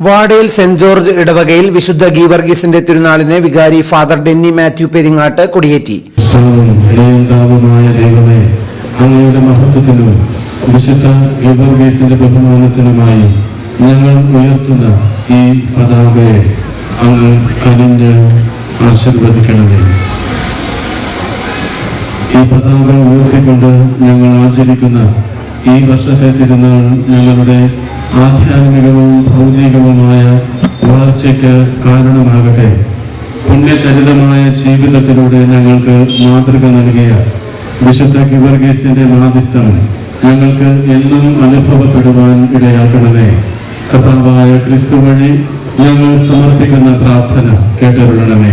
വാടയിൽ saint George ഇടവകയിൽ വിശുദ്ധ ഗീവർഗീസിന്റെ തിരുനാളിന് വികാരി ഫാദർ ഡെന്നി മാത്യു പെരിങ്ങാട്ട് കൊടിയേറ്റി. ദൈവമേ അങ്ങയുടെ മഹത്വത്തിനും വിശുദ്ധ ഗീവർഗീസിന്റെ ബഹുമാനത്തിനുമായി ഞങ്ങൾ ഉയർത്തുന്ന ഈ പതാകയെ അങ്ങ് കനിഞ്ഞ് ആശീർവദിക്കണമേ. ഈ പതാക ഉയർത്തിക്കൊണ്ട് ഞങ്ങൾ ആചരിക്കുന്ന ഈ വർഷത്തെ തിരുനാൾ ഞങ്ങളുടെ ആധ്യാത്മികവും ഭൗതികവുമായ വളർച്ചയ്ക്ക് കാരണമാകട്ടെ. പുണ്യചരിതമായ ജീവിതത്തിലൂടെ ഞങ്ങൾക്ക് മാതൃക നൽകിയ വിശുദ്ധ ഗിവർഗീസിന്റെ മാധ്യസ്ഥം ഞങ്ങൾക്ക് എന്നും അനുഭവപ്പെടുവാൻ ഇടയാക്കണമേ. കഥാവായ ക്രിസ്തു വഴി ഞങ്ങൾ സമർപ്പിക്കുന്ന പ്രാർത്ഥന കേട്ടരുളണമേ.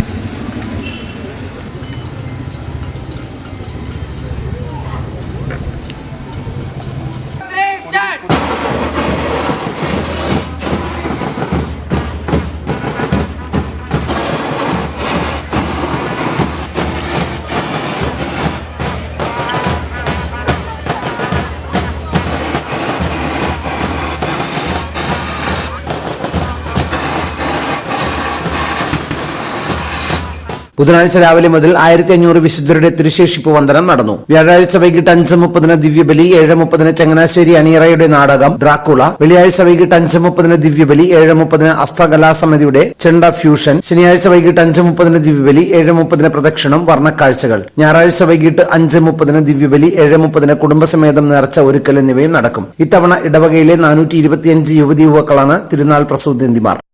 ബുധനാഴ്ച രാവിലെ മുതൽ ആയിരത്തി അഞ്ഞൂറ് വിശുദ്ധരുടെ തിരുശേഷിപ്പ് വന്ദനം നടന്നു. വ്യാഴാഴ്ച വൈകിട്ട് അഞ്ച് മുപ്പതിന് ദിവ്യബലി ഏഴ് മുപ്പതിന് ചങ്ങനാശ്ശേരി അണിയറയുടെ നാടകം ഡ്രാക്കുള വെള്ളിയാഴ്ച വൈകിട്ട് അഞ്ച് മുപ്പതിന് ദിവ്യബലി ഏഴ് മുപ്പതിന് അസ്തകലാസമിതിയുടെ ചെണ്ട ഫ്യൂഷൻ ശനിയാഴ്ച വൈകിട്ട് അഞ്ച് മുപ്പതിന് ദിവ്യബലി ഏഴ് മുപ്പതിന് പ്രദക്ഷിണം വർണക്കാഴ്ചകൾ. ഞായറാഴ്ച വൈകിട്ട് അഞ്ച് മുപ്പതിന് ദിവ്യബലി ഏഴ് മുപ്പതിന് കുടുംബസമേതം നേർച്ച ഒരുക്കൽ എന്നിവയും നടക്കും. ഇത്തവണ ഇടവകയിലെ നാനൂറ്റി ഇരുപത്തിയഞ്ച് യുവതി യുവാക്കളാണ് തിരുനാൾ പ്രസൂതിന്തിമാർ